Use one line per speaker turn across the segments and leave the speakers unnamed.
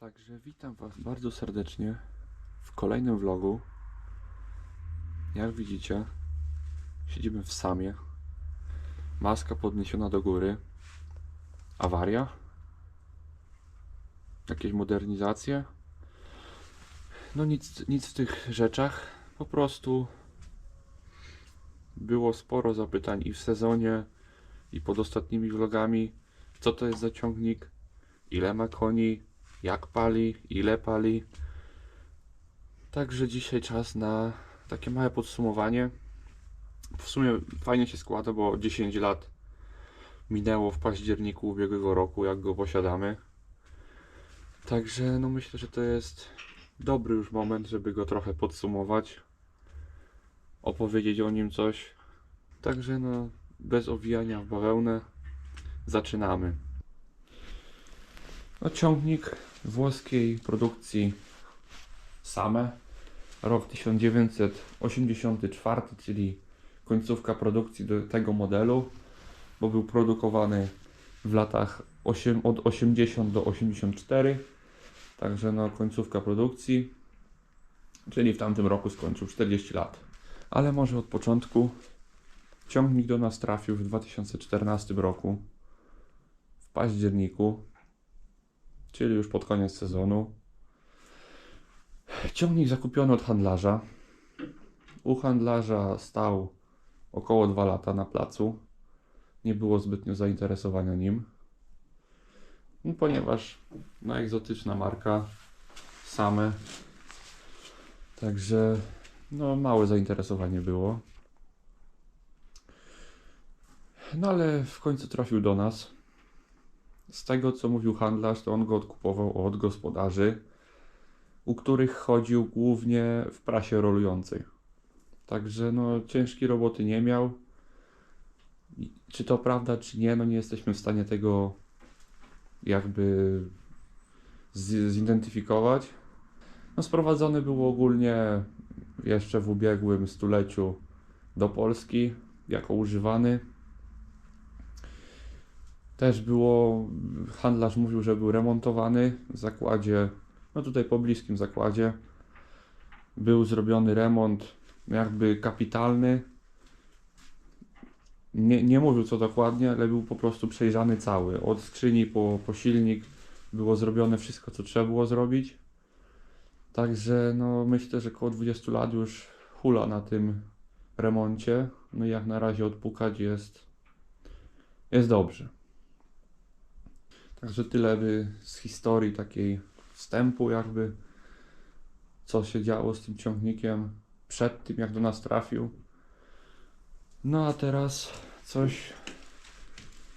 Także witam Was bardzo serdecznie w kolejnym vlogu. Jak widzicie, siedzimy w samie. Maska podniesiona do góry. Awaria? Jakieś modernizacje? No nic, nic w tych rzeczach. Po prostu było sporo zapytań i w sezonie, i pod ostatnimi vlogami. Co to jest za ciągnik? Ile ma koni? Jak pali, ile pali. Także dzisiaj czas na takie małe podsumowanie. W sumie fajnie się składa, bo 10 lat minęło w październiku ubiegłego roku, jak go posiadamy. Także no myślę, że to jest dobry już moment, żeby go trochę podsumować, opowiedzieć o nim coś. Także no bez owijania w bawełnę zaczynamy. No, ciągnik włoskiej produkcji Same. Rok 1984, czyli końcówka produkcji do tego modelu, bo był produkowany w latach 8, od 80 do 84. Także no końcówka produkcji, czyli w tamtym roku skończył 40 lat. Ale może od początku. Ciągnik do nas trafił w 2014 roku w październiku czyli już pod koniec sezonu. Ciągnik zakupiony od handlarza. U handlarza stał około 2 lata na placu. Nie było zbytnio zainteresowania nim. No, ponieważ no, egzotyczna marka, same. Także no, małe zainteresowanie było. No ale w końcu trafił do nas. Z tego co mówił handlarz, to on go odkupował od gospodarzy, u których chodził głównie w prasie rolującej. Także no ciężkiej roboty nie miał. Czy to prawda, czy nie, no nie jesteśmy w stanie tego jakby zidentyfikować. No sprowadzony był ogólnie jeszcze w ubiegłym stuleciu do Polski jako używany. Też było, handlarz mówił, że był remontowany w zakładzie, no tutaj po bliskim zakładzie. Był zrobiony remont jakby kapitalny. Nie, nie mówił co dokładnie, ale był po prostu przejrzany cały. Od skrzyni po, po silnik było zrobione wszystko, co trzeba było zrobić. Także no myślę, że około 20 lat już hula na tym remoncie. No i jak na razie odpukać jest, jest dobrze. Także tyle by z historii takiej wstępu jakby, co się działo z tym ciągnikiem przed tym, jak do nas trafił. No a teraz coś,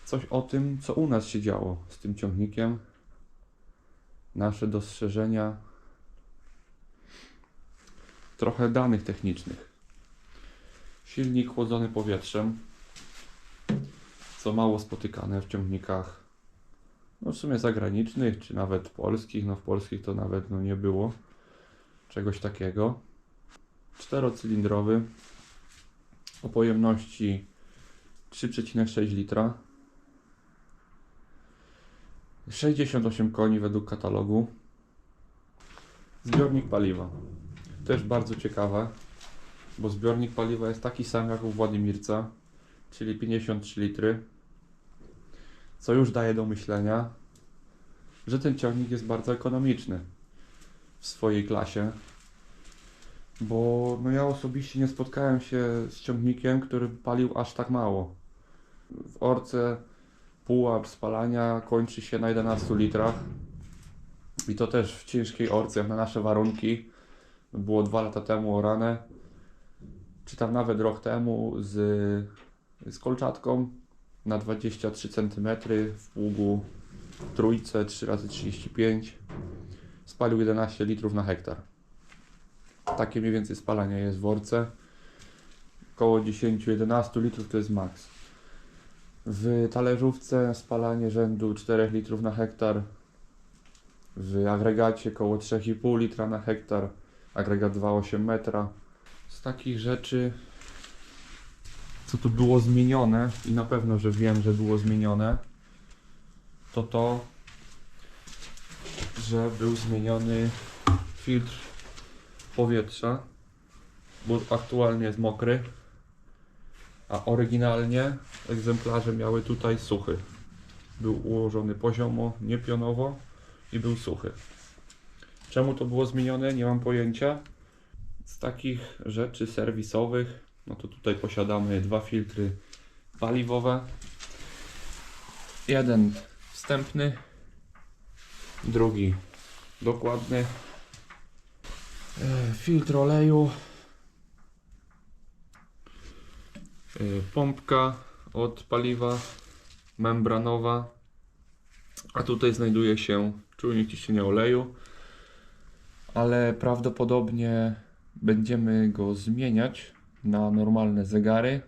coś o tym, co u nas się działo z tym ciągnikiem. Nasze dostrzeżenia. Trochę danych technicznych. Silnik chłodzony powietrzem, co mało spotykane w ciągnikach no w sumie zagranicznych, czy nawet polskich, no w polskich to nawet no nie było czegoś takiego. Czterocylindrowy o pojemności 3,6 litra. 68 koni według katalogu. Zbiornik paliwa. Też bardzo ciekawe, bo zbiornik paliwa jest taki sam jak u Władimirca, czyli 53 litry co już daje do myślenia, że ten ciągnik jest bardzo ekonomiczny w swojej klasie. Bo no ja osobiście nie spotkałem się z ciągnikiem, który palił aż tak mało. W orce pułap spalania kończy się na 11 litrach. I to też w ciężkiej orce, na nasze warunki. Było dwa lata temu orane. Czy tam nawet rok temu z, z kolczatką na 23 cm w pługu trójce 3x35 spalił 11 litrów na hektar. Takie mniej więcej spalanie jest w worce. Około 10-11 litrów to jest maks. W talerzówce spalanie rzędu 4 litrów na hektar. W agregacie około 3,5 litra na hektar. Agregat 2,8 metra. Z takich rzeczy co tu było zmienione i na pewno, że wiem, że było zmienione, to to, że był zmieniony filtr powietrza, bo aktualnie jest mokry, a oryginalnie egzemplarze miały tutaj suchy. Był ułożony poziomo, nie pionowo i był suchy. Czemu to było zmienione? Nie mam pojęcia. Z takich rzeczy serwisowych, no to tutaj posiadamy dwa filtry paliwowe. Jeden wstępny, drugi dokładny. E, Filtr oleju. E, Pompka od paliwa membranowa. A tutaj znajduje się czujnik ciśnienia oleju. Ale prawdopodobnie będziemy go zmieniać na normalne zegary.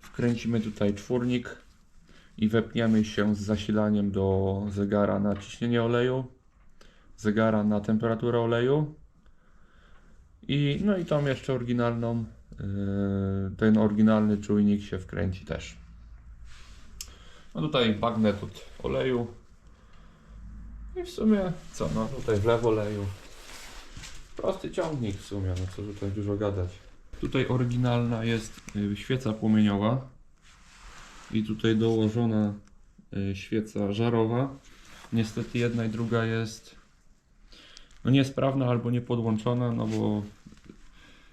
Wkręcimy tutaj czwórnik i wepniemy się z zasilaniem do zegara na ciśnienie oleju, zegara na temperaturę oleju i no i tą jeszcze oryginalną, yy, ten oryginalny czujnik się wkręci też. No tutaj bagnet od oleju i w sumie co, no tutaj wlew oleju. Prosty ciągnik w sumie, no co tutaj dużo gadać. Tutaj oryginalna jest y, świeca płomieniowa i tutaj dołożona y, świeca żarowa. Niestety jedna i druga jest no niesprawna albo niepodłączona, no bo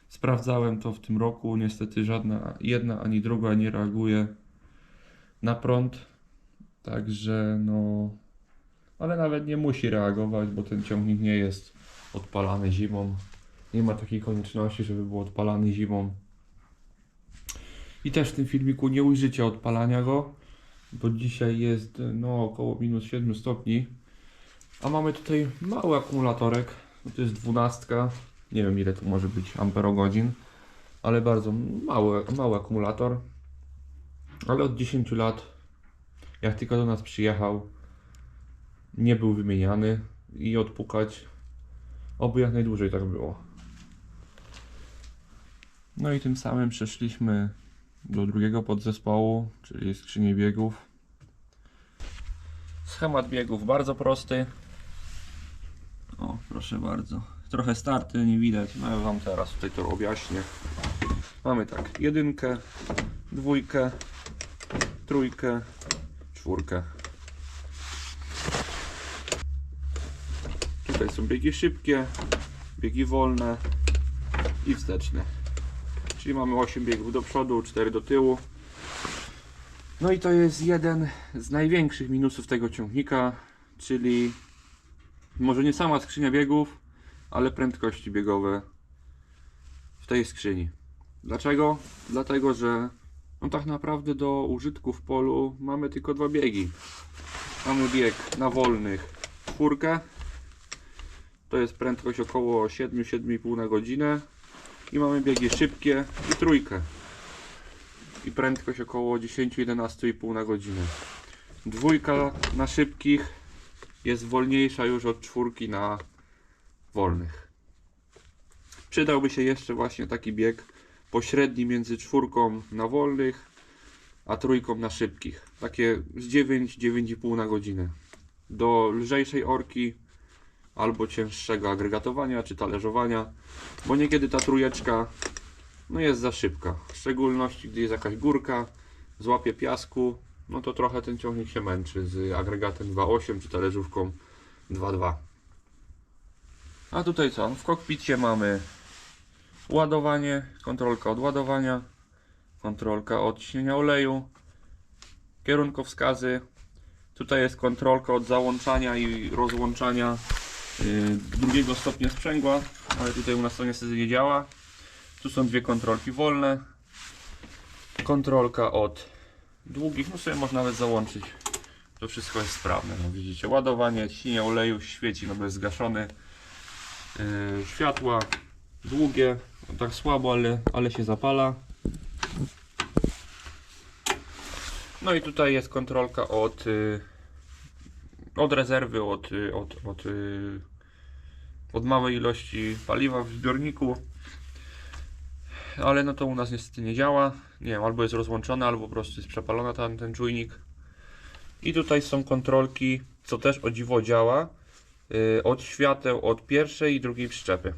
sprawdzałem to w tym roku. Niestety żadna jedna ani druga nie reaguje na prąd. Także no ale nawet nie musi reagować, bo ten ciągnik nie jest odpalany zimą. Nie ma takiej konieczności, żeby był odpalany zimą. I też w tym filmiku nie ujrzycie odpalania go, bo dzisiaj jest no około minus 7 stopni. A mamy tutaj mały akumulatorek, no to jest 12, nie wiem ile to może być amperogodzin, ale bardzo mały, mały akumulator. Ale od 10 lat, jak tylko do nas przyjechał, nie był wymieniany i odpukać, oby jak najdłużej tak było. No i tym samym przeszliśmy do drugiego podzespołu, czyli skrzyni biegów. Schemat biegów bardzo prosty. O, proszę bardzo. Trochę starty nie widać, no ja wam teraz tutaj to objaśnię. Mamy tak, jedynkę, dwójkę, trójkę, czwórkę. Tutaj są biegi szybkie, biegi wolne i wsteczne. Czyli mamy 8 biegów do przodu, 4 do tyłu. No i to jest jeden z największych minusów tego ciągnika, czyli może nie sama skrzynia biegów, ale prędkości biegowe w tej skrzyni. Dlaczego? Dlatego, że no tak naprawdę do użytku w polu mamy tylko dwa biegi. Mamy bieg na wolnych czwórkę, to jest prędkość około 7-7,5 na godzinę i mamy biegi szybkie i trójkę i prędkość około 10-11,5 na godzinę. Dwójka na szybkich jest wolniejsza już od czwórki na wolnych. Przydałby się jeszcze właśnie taki bieg pośredni między czwórką na wolnych a trójką na szybkich. Takie z 9-9,5 na godzinę. Do lżejszej orki albo cięższego agregatowania czy talerzowania, bo niekiedy ta trójeczka no jest za szybka. W szczególności gdy jest jakaś górka, złapie piasku, no to trochę ten ciągnik się męczy z agregatem 2.8 czy talerzówką 2.2. A tutaj co? W kokpicie mamy ładowanie, kontrolka od ładowania, kontrolka od ciśnienia oleju, kierunkowskazy. Tutaj jest kontrolka od załączania i rozłączania drugiego stopnia sprzęgła, ale tutaj u nas to niestety nie działa. Tu są dwie kontrolki wolne. Kontrolka od długich, no sobie można nawet załączyć. To wszystko jest sprawne. No widzicie, ładowanie, ciśnienie oleju świeci, no bo jest zgaszony. Yy, światła długie, no tak słabo, ale, ale się zapala. No i tutaj jest kontrolka od, y, od rezerwy, od, od, od, y, od małej ilości paliwa w zbiorniku. Ale no to u nas niestety nie działa. Nie wiem, albo jest rozłączona, albo po prostu jest przepalona ten, ten czujnik. I tutaj są kontrolki, co też o dziwo działa. y, od świateł od pierwszej i drugiej przyczepy.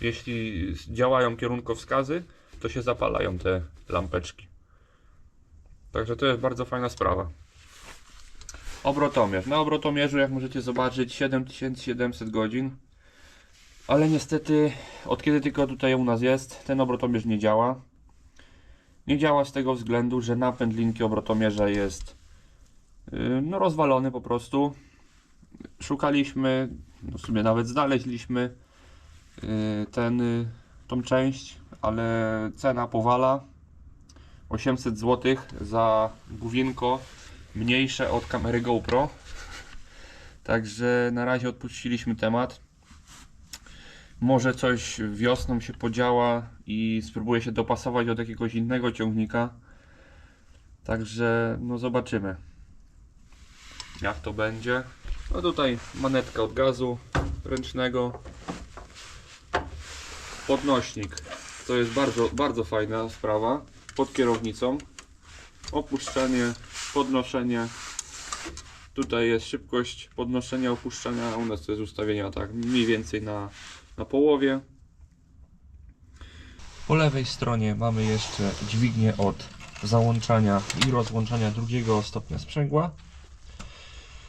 Jeśli działają kierunkowskazy, to się zapalają te lampeczki. Także to jest bardzo fajna sprawa. Obrotomierz. Na obrotomierzu, jak możecie zobaczyć, 7700 godzin. Ale niestety, od kiedy tylko tutaj u nas jest, ten obrotomierz nie działa. Nie działa z tego względu, że napęd linki obrotomierza jest yy, no, rozwalony po prostu. Szukaliśmy, no w sumie nawet znaleźliśmy yy, ten, yy, tą część, ale cena powala. 800 zł za główinko mniejsze od kamery GoPro. Także na razie odpuściliśmy temat. Może coś wiosną się podziała i spróbuję się dopasować do jakiegoś innego ciągnika. Także no zobaczymy. Jak to będzie. No tutaj manetka od gazu ręcznego. Podnośnik. To jest bardzo, bardzo fajna sprawa. Pod kierownicą. Opuszczenie, podnoszenie. Tutaj jest szybkość podnoszenia, opuszczania. U nas to jest ustawienia tak mniej więcej na, na połowie.
Po lewej stronie mamy jeszcze dźwignię od załączania i rozłączania drugiego stopnia sprzęgła.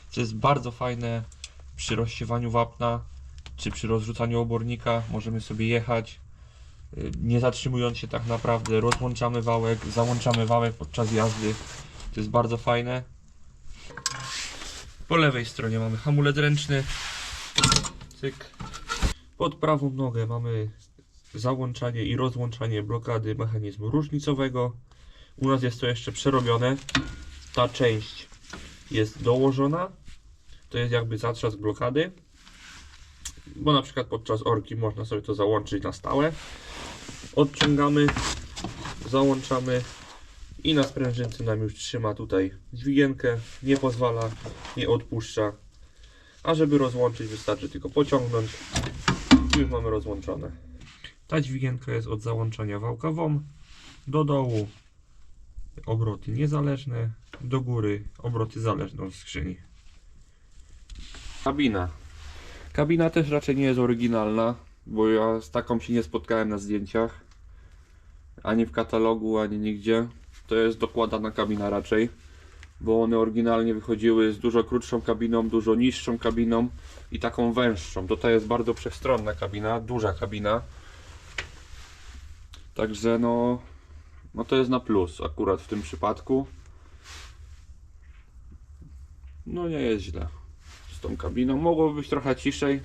Co jest bardzo fajne przy rozsiewaniu wapna czy przy rozrzucaniu obornika. Możemy sobie jechać y, nie zatrzymując się tak naprawdę. Rozłączamy wałek, załączamy wałek podczas jazdy. To jest bardzo fajne. Po lewej stronie mamy hamulec ręczny. Cyk. Pod prawą nogę mamy załączanie i rozłączanie blokady mechanizmu różnicowego. U nas jest to jeszcze przerobione. Ta część jest dołożona. To jest jakby zatrzask blokady. Bo na przykład podczas orki można sobie to załączyć na stałe. Odciągamy, załączamy i na sprężynce nam już trzyma tutaj dźwigienkę. Nie pozwala, nie odpuszcza. A żeby rozłączyć wystarczy tylko pociągnąć i już mamy rozłączone. Ta dźwigienka jest od załączania wałka WOM. Do dołu obroty niezależne, do góry obroty zależne od skrzyni.
Kabina. Kabina też raczej nie jest oryginalna, bo ja z taką się nie spotkałem na zdjęciach. Ani w katalogu, ani nigdzie. To jest dokładana kabina raczej, bo one oryginalnie wychodziły z dużo krótszą kabiną, dużo niższą kabiną i taką węższą. Tutaj jest bardzo przestronna kabina, duża kabina. Także no, no to jest na plus akurat w tym przypadku. No nie jest źle z tą kabiną. Mogłoby być trochę ciszej,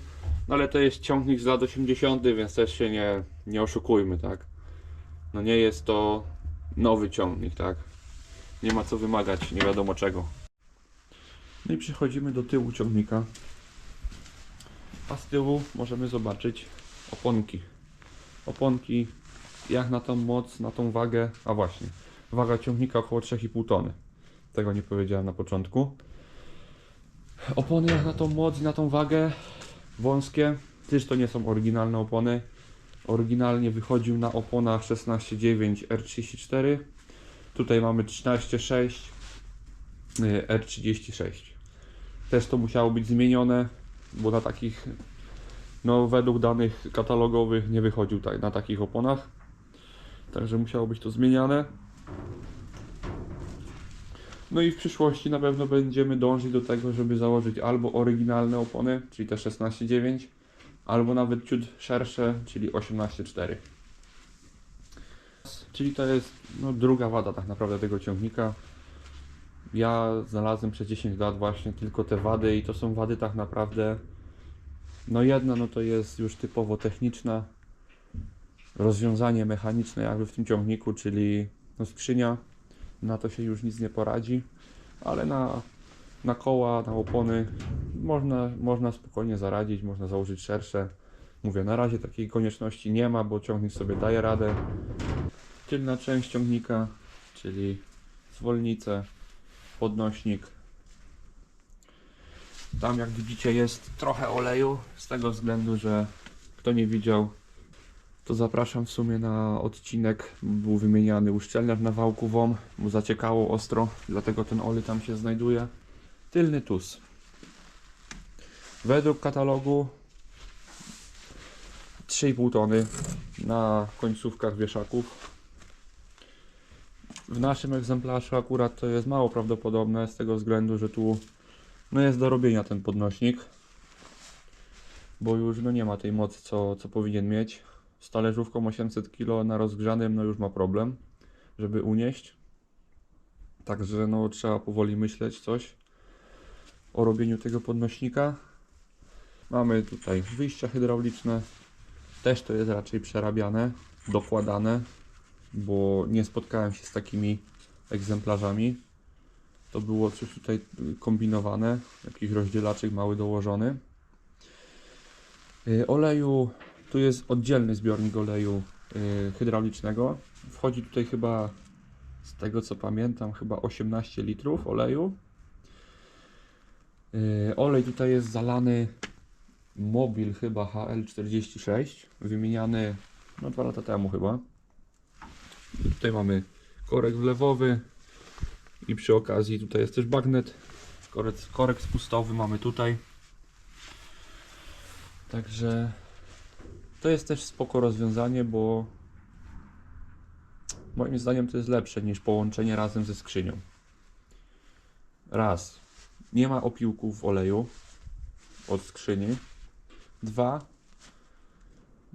no ale to jest ciągnik z lat 80., więc też się nie, nie oszukujmy, tak? No nie jest to nowy ciągnik, tak? Nie ma co wymagać, nie wiadomo czego. No i przechodzimy do tyłu ciągnika. A z tyłu możemy zobaczyć oponki. Oponki jak na tą moc, na tą wagę, a właśnie, waga ciągnika około 3,5 tony. Tego nie powiedziałem na początku. Opony jak na tą moc i na tą wagę wąskie, też to nie są oryginalne opony. Oryginalnie wychodził na oponach 16.9 R34. Tutaj mamy 13.6 y, R36. Też to musiało być zmienione, bo na takich, no według danych katalogowych nie wychodził tak, na takich oponach. Także musiało być to zmieniane. No i w przyszłości na pewno będziemy dążyć do tego, żeby założyć albo oryginalne opony, czyli te 16.9, albo nawet ciut szersze, czyli 18.4. Czyli to jest no, druga wada tak naprawdę tego ciągnika. Ja znalazłem przez 10 lat właśnie tylko te wady i to są wady tak naprawdę no jedna no to jest już typowo techniczna rozwiązanie mechaniczne jakby w tym ciągniku, czyli no, skrzynia na to się już nic nie poradzi, ale na, na koła, na opony można, można spokojnie zaradzić, można założyć szersze. Mówię, na razie takiej konieczności nie ma, bo ciągnik sobie daje radę. Tylna część ciągnika, czyli zwolnice, podnośnik. Tam jak widzicie jest trochę oleju, z tego względu, że kto nie widział, to zapraszam w sumie na odcinek. Był wymieniany uszczelniacz na wałku WOM, bo zaciekało ostro, dlatego ten olej tam się znajduje. Tylny tus. Według katalogu 3,5 tony na końcówkach wieszaków. W naszym egzemplarzu akurat to jest mało prawdopodobne z tego względu, że tu no jest do robienia ten podnośnik, bo już no nie ma tej mocy co, co powinien mieć. Z talerzówką 800 kg na rozgrzanym no już ma problem, żeby unieść. Także no trzeba powoli myśleć coś o robieniu tego podnośnika. Mamy tutaj wyjścia hydrauliczne. Też to jest raczej przerabiane, dokładane, bo nie spotkałem się z takimi egzemplarzami. To było coś tutaj kombinowane, jakiś rozdzielaczek mały dołożony. Yy, Oleju, tu jest oddzielny zbiornik oleju yy, hydraulicznego. Wchodzi tutaj chyba, z tego co pamiętam, chyba 18 litrów oleju. Yy, Olej tutaj jest zalany Mobil chyba HL46, wymieniany no dwa lata temu chyba. I tutaj mamy korek wlewowy i przy okazji tutaj jest też bagnet. Korek, korek spustowy mamy tutaj. Także to jest też spoko rozwiązanie, bo moim zdaniem to jest lepsze niż połączenie razem ze skrzynią. Raz, nie ma opiłków w oleju od skrzyni. Dwa,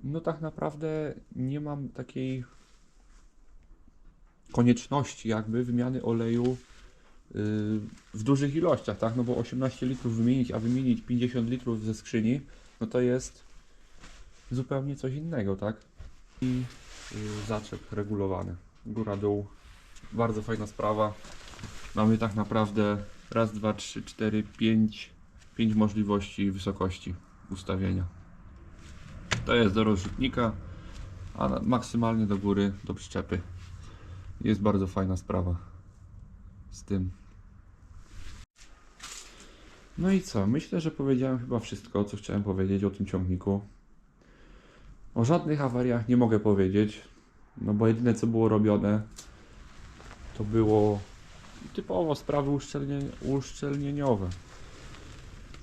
no tak naprawdę nie mam takiej konieczności jakby wymiany oleju yy, w dużych ilościach, tak? No bo 18 litrów wymienić, a wymienić 50 litrów ze skrzyni, no to jest zupełnie coś innego, tak? I yy, zaczep regulowany, góra-dół, bardzo fajna sprawa. Mamy tak naprawdę raz, dwa, trzy, cztery, pięć, pięć możliwości wysokości ustawienia. To jest do rozrzutnika, a maksymalnie do góry, do przyczepy. Jest bardzo fajna sprawa z tym. No i co? Myślę, że powiedziałem chyba wszystko, co chciałem powiedzieć o tym ciągniku. O żadnych awariach nie mogę powiedzieć, no bo jedyne co było robione to było typowo sprawy uszczelnie, uszczelnieniowe.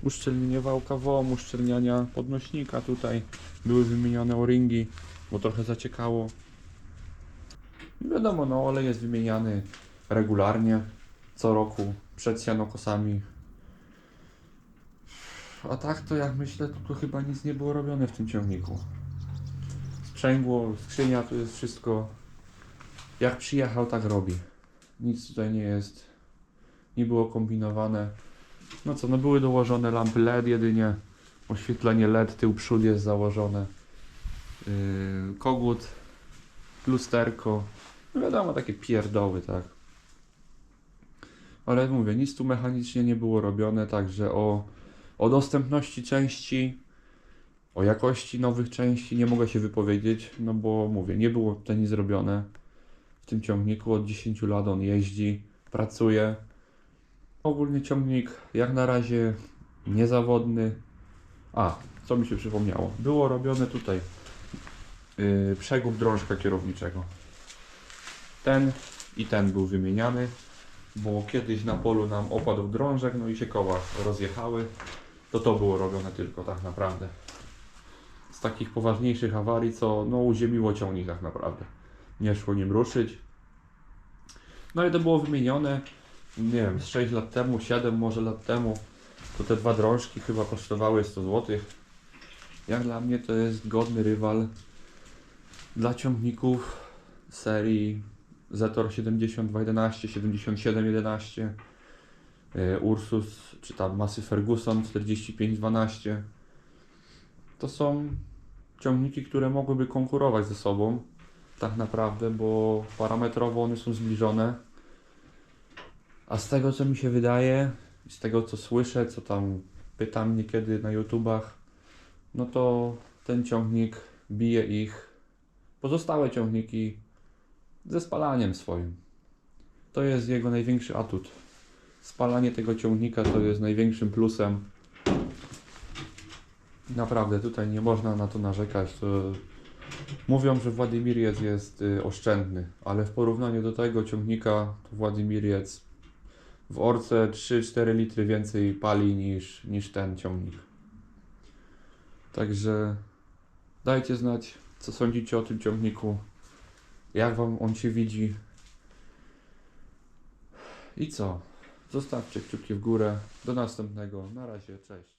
Uszczelnienie wałka WOM, uszczelniania podnośnika tutaj, były wymienione o-ringi, bo trochę zaciekało. I wiadomo, no olej jest wymieniany regularnie, co roku, przed sianokosami. A tak to jak myślę, to, tu chyba nic nie było robione w tym ciągniku. Sprzęgło, skrzynia, tu jest wszystko jak przyjechał, tak robi. Nic tutaj nie jest, nie było kombinowane. No co, no były dołożone lampy LED jedynie, oświetlenie LED, tył przód jest założone, yy, kogut, lusterko, no wiadomo, takie pierdoły, tak. Ale mówię, nic tu mechanicznie nie było robione, także o, o dostępności części, o jakości nowych części nie mogę się wypowiedzieć, no bo mówię, nie było tutaj nic zrobione w tym ciągniku, od 10 lat on jeździ, pracuje. Ogólnie ciągnik jak na razie niezawodny. A, co mi się przypomniało, było robione tutaj yy, przegub drążka kierowniczego. Ten i ten był wymieniany, bo kiedyś na polu nam opadł drążek, no i się koła rozjechały. To to było robione tylko tak naprawdę. Z takich poważniejszych awarii, co no uziemiło ciągnik tak naprawdę. Nie szło nim ruszyć. No i to było wymienione, nie wiem, z 6 lat temu, 7 może lat temu. To te dwa drążki chyba kosztowały 100 zł. Jak dla mnie to jest godny rywal dla ciągników serii Zetor 7211, 7711, e, Ursus czy tam masy Ferguson 4512. To są ciągniki, które mogłyby konkurować ze sobą tak naprawdę, bo parametrowo one są zbliżone. A z tego co mi się wydaje, z tego co słyszę, co tam pytam niekiedy na YouTubach, no to ten ciągnik bije ich pozostałe ciągniki ze spalaniem swoim. To jest jego największy atut. Spalanie tego ciągnika to jest największym plusem. Naprawdę, tutaj nie można na to narzekać. To... Mówią, że Władimiriec jest y, oszczędny, ale w porównaniu do tego ciągnika to Władimiriec w orce 3-4 litry więcej pali niż, niż ten ciągnik. Także dajcie znać, co sądzicie o tym ciągniku, jak wam on się widzi. I co? Zostawcie kciuki w górę. Do następnego. Na razie, cześć.